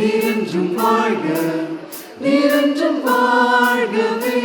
நீரென்றும் வாழ்க நீரென்றும் வாழ்கவே.